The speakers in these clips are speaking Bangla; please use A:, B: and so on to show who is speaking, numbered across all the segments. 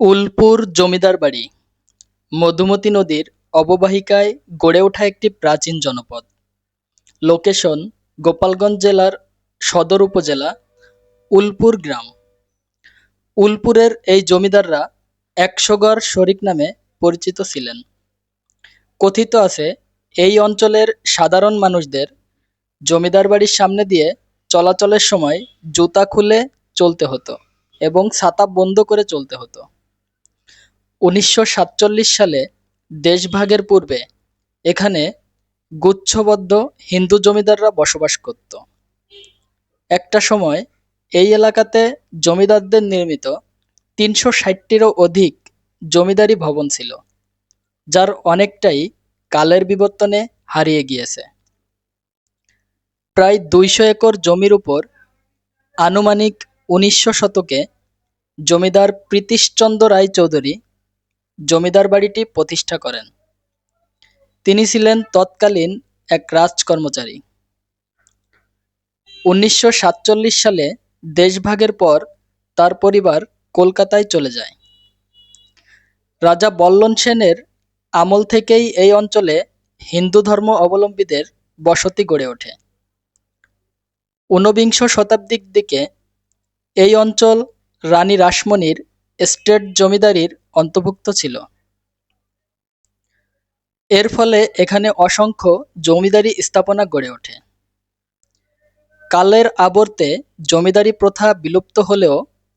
A: উলপুর জমিদার বাড়ি। মধুমতি নদীর অববাহিকায় গড়ে ওঠা একটি প্রাচীন জনপদ। লোকেশন গোপালগঞ্জ জেলার সদর উপজেলা উলপুর গ্রাম। উলপুরের এই জমিদাররা একশগড় শরিক নামে পরিচিত ছিলেন। কথিত আছে, এই অঞ্চলের সাধারণ মানুষদের জমিদার বাড়ির সামনে দিয়ে চলাচলের সময় জুতা খুলে চলতে হতো এবং ছাতা বন্ধ করে চলতে হতো। উনিশশো সাতচল্লিশ সালে দেশভাগের পূর্বে এখানে গুচ্ছবদ্ধ হিন্দু জমিদাররা বসবাস করত। একটা সময় এই এলাকাতে জমিদারদের নির্মিত তিনশো ষাটটিরও অধিক জমিদারি ভবন ছিল, যার অনেকটাই কালের বিবর্তনে হারিয়ে গিয়েছে। প্রায় দুইশো একর জমির উপর আনুমানিক উনিশশো শতকে জমিদার প্রীতিশচন্দ্র রায় চৌধুরী জমিদার বাড়িটি প্রতিষ্ঠা করেন। তিনি ছিলেন তৎকালীন এক রাজকর্মচারী। উনিশশো সাতচল্লিশ সালে দেশভাগের পর তার পরিবার কলকাতায় চলে যায়। রাজা বল্লন সেনের আমল থেকেই এই অঞ্চলে হিন্দু ধর্ম অবলম্বীদের বসতি গড়ে ওঠে। ঊনবিংশ শতাব্দীর দিকে এই অঞ্চল রানী রাসমণির স্টেট জমিদারির অন্তর্ভুক্ত ছিল। এর ফলে এখানে অসংখ্য জমিদারি স্থাপনা গড়ে ওঠে। কালের আবর্তে জমিদারি প্রথা বিলুপ্ত হলেও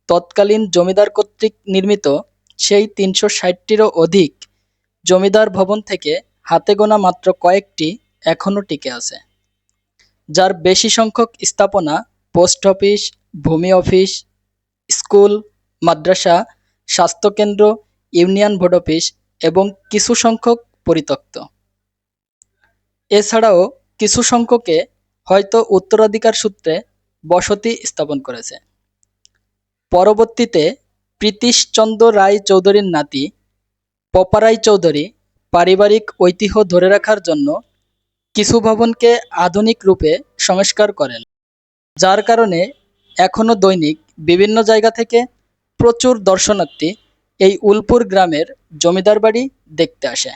A: তৎকালীন জমিদার কর্তৃক নির্মিত সেই তিনশো ষাটটিরও অধিক জমিদার ভবন থেকে হাতে গোনা মাত্র কয়েকটি এখনও টিকে আছে, যার বেশি সংখ্যক স্থাপনা পোস্ট অফিস, ভূমি অফিস, স্কুল, মাদ্রাসা স্বাস্থ্যকেন্দ্র, ইউনিয়ন বোর্ড অফিস এবং কিছু সংখ্যক পরিত্যক্ত। এছাড়াও কিছু সংখ্যকে হয়তো উত্তরাধিকার সূত্রে বসতি স্থাপন করেছে। পরবর্তীতে প্রীতিশচন্দ্র রায় চৌধুরীর নাতি পপারাই চৌধুরী পারিবারিক ঐতিহ্য ধরে রাখার জন্য কিছু ভবনকে আধুনিক রূপে সংস্কার করেন, যার কারণে এখনও দৈনিক বিভিন্ন জায়গা থেকে প্রচুর দর্শনার্থী এই উলপুর গ্রামের জমিদার বাড়ি দেখতে আসে।